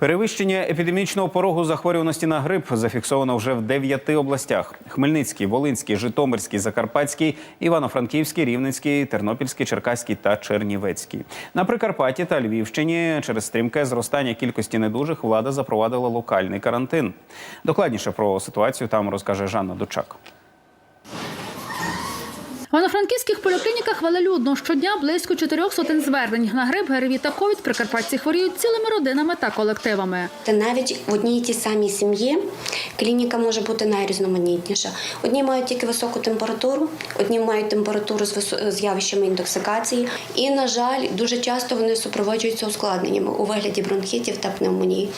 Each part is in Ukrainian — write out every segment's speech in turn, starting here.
Перевищення епідемічного порогу захворюваності на грип зафіксовано вже в дев'яти областях: Хмельницький, Волинський, Житомирський, Закарпатський, Івано-Франківський, Рівненський, Тернопільський, Черкаський та Чернівецький. На Прикарпатті та Львівщині через стрімке зростання кількості недужих влада запровадила локальний карантин. Докладніше про ситуацію там розкаже Жанна Дучак. Івано-Франківських поліклініках велелюдно щодня близько чотирьох сотень звернень. На грип, ГРВІ та ковід прикарпатці хворіють цілими родинами та колективами. Та навіть в одній і тій самій сім'ї клініка може бути найрізноманітніша. Одні мають тільки високу температуру, одні мають температуру з явищами інтоксикації. І, на жаль, дуже часто вони супроводжуються ускладненнями у вигляді бронхітів та пневмонії.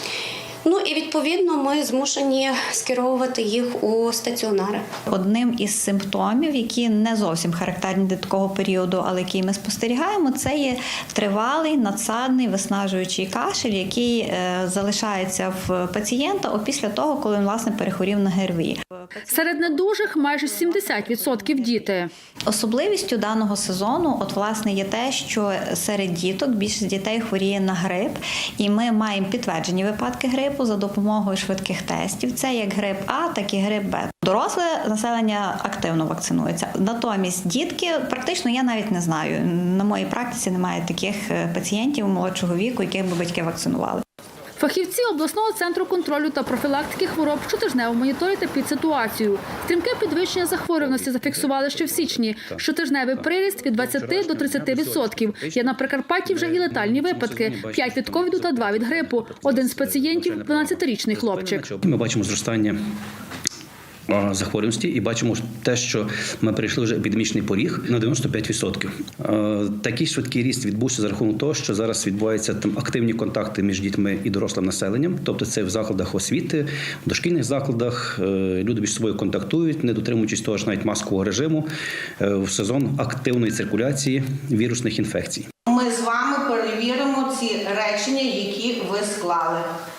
Ну і відповідно ми змушені скеровувати їх у стаціонари. Одним із симптомів, які не зовсім характерні для такого періоду, але які ми спостерігаємо, це є тривалий надсадний виснажуючий кашель, який е, залишається в пацієнта опісля того, коли він власне перехворів на ГРВІ. Серед недужих майже 70% діти. Особливістю даного сезону, от власне, є те, що серед діток більшість дітей хворіє на грип, і ми маємо підтверджені випадки грипу за допомогою швидких тестів. Це як грип А, так і грип Б. Доросле населення активно вакцинується. Натомість дітки практично я навіть не знаю. На моїй практиці немає таких е, пацієнтів молодшого віку, яких би батьки вакцинували. Фахівці обласного центру контролю та профілактики хвороб щотижнево моніторять підситуацію. Стрімке підвищення захворюваності зафіксували ще в січні. Щотижневий приріст від 20 до 30 відсотків. Є на Прикарпатті вже і летальні випадки: 5 від ковіду та 2 від грипу. Один з пацієнтів – 12-річний хлопчик. Ми бачимо зростання захворюваності і бачимо те, що ми перейшли вже епідемічний поріг на 95%. Е, Такий швидкий ріст відбувся за рахунок того, що зараз відбуваються там активні контакти між дітьми і дорослим населенням, тобто це в закладах освіти, в дошкільних закладах. е, Люди між собою контактують, не дотримуючись того ж навіть маскового режиму е, в сезон активної циркуляції вірусних інфекцій. Ми з вами перевіримо ці речення, які ви склали.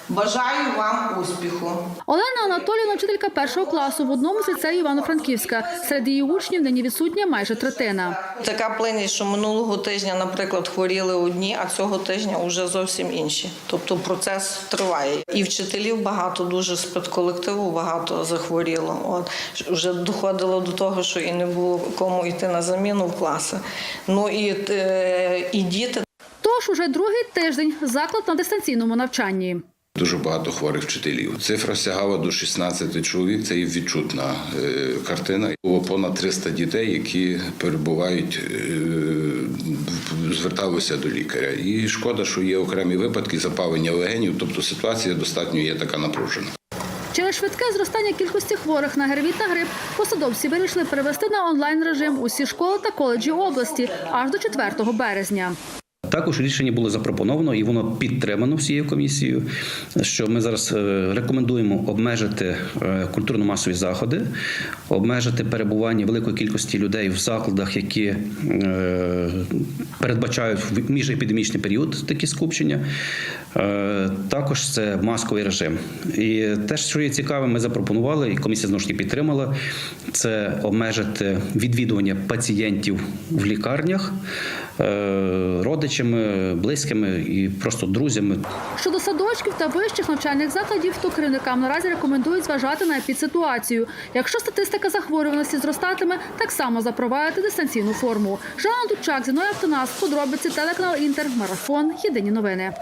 Бажаю вам успіху. Олена Анатоліївна – вчителька першого класу в одному з ліцеїв Івано-Франківська. Серед її учнів нині відсутня майже третина. Така плинність, що минулого тижня, наприклад, хворіли одні, а цього тижня вже зовсім інші. Тобто процес триває. І вчителів багато дуже з підколективу багато захворіло. От вже доходило до того, що і не було кому йти на заміну в класи. Ну і, е, і діти Тож уже другий тиждень заклад на дистанційному навчанні. Дуже багато хворих вчителів. Цифра сягала до 16 чоловік. Це є відчутна е, картина. Було понад 300 дітей, які перебувають, е, зверталися до лікаря. І шкода, що є окремі випадки запалення легенів, тобто ситуація достатньо є така напружена. Через швидке зростання кількості хворих на гервіт та грип посадовці вирішили перевести на онлайн режим усі школи та коледжі області аж до 4 березня. Також рішення було запропоновано і воно підтримано всією комісією. Що ми зараз е, рекомендуємо обмежити е, культурно-масові заходи, обмежити перебування великої кількості людей в закладах, які е, передбачають в міжепідемічний період такі скупчення. Також це масковий режим. І те, що є цікаве, ми запропонували, і комісія знову ж таки підтримала. Це обмежити відвідування пацієнтів в лікарнях е, родичами, близькими і просто друзями. Щодо садочків та вищих навчальних закладів, то керівникам наразі рекомендують зважати на епідситуацію. Якщо статистика захворюваності зростатиме, так само запровадити дистанційну форму. Жанна Дучак, Зіною Автонас, подробиці телеканал Інтер, марафон. Єдині новини.